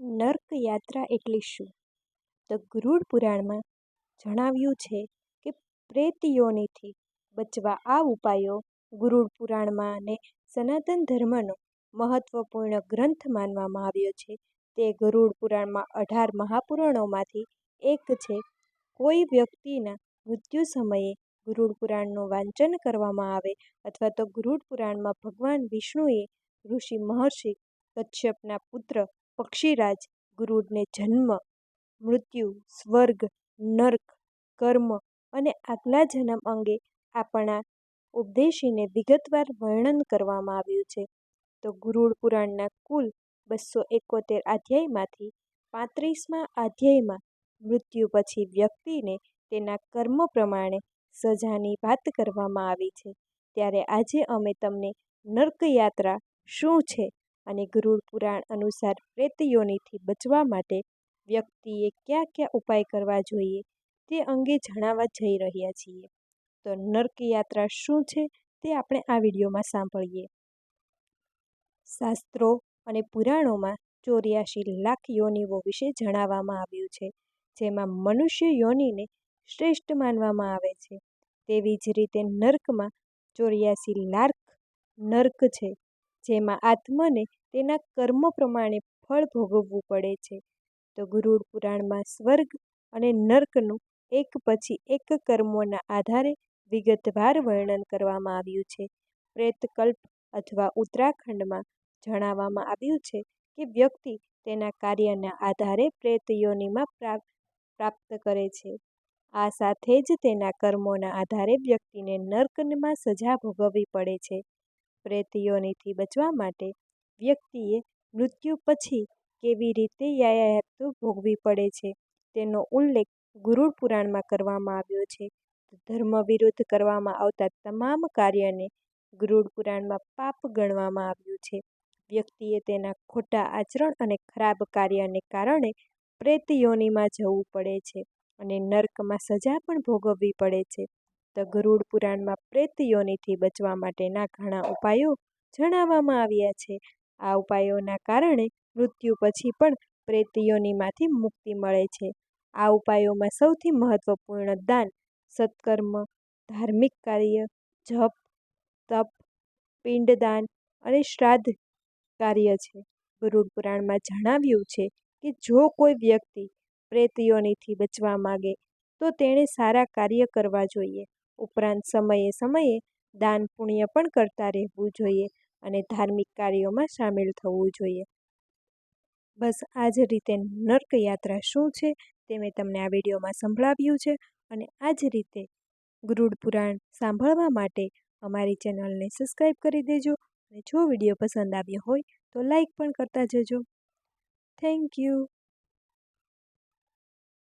નર્ક યાત્રા એટલે શું? તો ગરુડ પુરાણમાં જણાવ્યું છે કે પ્રેત બચવા આ ઉપાયો ગરુડ પુરાણમાં અને સનાતન ધર્મનો મહત્વપૂર્ણ ગ્રંથ માનવામાં આવ્યો છે. તે ગરુડ પુરાણમાં અઢાર મહાપુરાણોમાંથી એક છે. કોઈ વ્યક્તિના મૃત્યુ સમયે ગરુડ પુરાણનું વાંચન કરવામાં આવે અથવા તો ગરુડ પુરાણમાં ભગવાન વિષ્ણુએ ઋષિ મહર્ષિ કશ્યપના પુત્ર પક્ષીરાજ ગરુડને જન્મ, મૃત્યુ, સ્વર્ગ, નર્ક, કર્મ અને આગલા જન્મ અંગે આપણા ઉપદેશીને વિગતવાર વર્ણન કરવામાં આવ્યું છે. તો ગરુડ પુરાણના કુલ બસો એકોતેર અધ્યાયમાંથી પાંત્રીસમાં અધ્યાયમાં મૃત્યુ પછી વ્યક્તિને તેના કર્મ પ્રમાણે સજાની વાત કરવામાં આવી છે. ત્યારે આજે અમે તમને નર્ક યાત્રા શું છે અને ગરુડ પુરાણ અનુસાર પ્રેત યોનિથી બચવા માટે વ્યક્તિએ કયા કયા ઉપાય કરવા જોઈએ તે અંગે જણાવવા જઈ રહ્યા છીએ. તો નર્ક યાત્રા શું છે તે આપણે આ વિડીયોમાં સાંભળીએ. શાસ્ત્રો અને પુરાણોમાં ચોર્યાસી લાખ યોનિઓ વિશે જણાવવામાં આવ્યું છે, જેમાં મનુષ્ય યોનિને શ્રેષ્ઠ માનવામાં આવે છે. તેવી જ રીતે નર્કમાં ચોર્યાસી લાખ નર્ક છે. જેમાં આત્મને તેના કર્મ પ્રમાણે ફળ ભોગવવું પડે છે. તો ગરુડ પુરાણમાં સ્વર્ગ અને નર્કનું એક પછી એક કર્મોના આધારે વિગતવાર વર્ણન કરવામાં આવ્યું છે. પ્રેતકલ્પ અથવા ઉત્તરાખંડમાં જણાવવામાં આવ્યું છે કે વ્યક્તિ તેના કાર્યના આધારે પ્રેત યોનિમાં પ્રાપ્ત કરે છે. આ સાથે જ તેના કર્મોના આધારે વ્યક્તિને નર્કમાં સજા ભોગવવી પડે છે. પ્રેત યોનિથી બચવા માટે વ્યક્તિએ મૃત્યુ પછી કેવી રીતે યાયાતો ભોગવી પડે છે, તેનો ઉલ્લેખ ગરુડ પુરાણમાં કરવામાં આવ્યો છે. ધર્મ વિરુદ્ધ કરવામાં આવતા તમામ કાર્યને ગરુડ પુરાણમાં પાપ ગણવામાં આવ્યું છે. વ્યક્તિએ તેના ખોટા આચરણ અને ખરાબ કાર્યને કારણે પ્રેત યોનિમાં જવું પડે છે અને નર્કમાં સજા પણ ભોગવવી પડે છે. તો ગરુડ પુરાણમાં પ્રેત યોનિથી બચવા માટેના ઘણા ઉપાયો જણાવવામાં આવ્યા છે. આ ઉપાયોના કારણે મૃત્યુ પછી પણ પ્રેત યોનિમાંથી મુક્તિ મળે છે. આ ઉપાયોમાં સૌથી મહત્વપૂર્ણ દાન સત્કર્મ, ધાર્મિક કાર્ય, જપ, તપ, પિંડદાન અને શ્રાદ્ધ કાર્ય છે. ગરુડ પુરાણમાં જણાવ્યું છે કે જો કોઈ વ્યક્તિ પ્રેત યોનિથી બચવા માગે તો તેણે સારા કાર્ય કરવા જોઈએ. ઉપરાંત સમયે સમયે દાન પુણ્ય પણ કરતા રહેવું જોઈએ અને ધાર્મિક કાર્યોમાં સામેલ થવું જોઈએ. બસ આ જ રીતે નર્ક યાત્રા શું છે તે મેં તમને આ વિડીયોમાં સંભળાવ્યું છે અને આ જ રીતે ગરુડ પુરાણ સાંભળવા માટે અમારી ચેનલને સબસ્ક્રાઈબ કરી દેજો અને જો વીડિયો પસંદ આવ્યો હોય તો લાઈક પણ કરતા જજો. Thank you.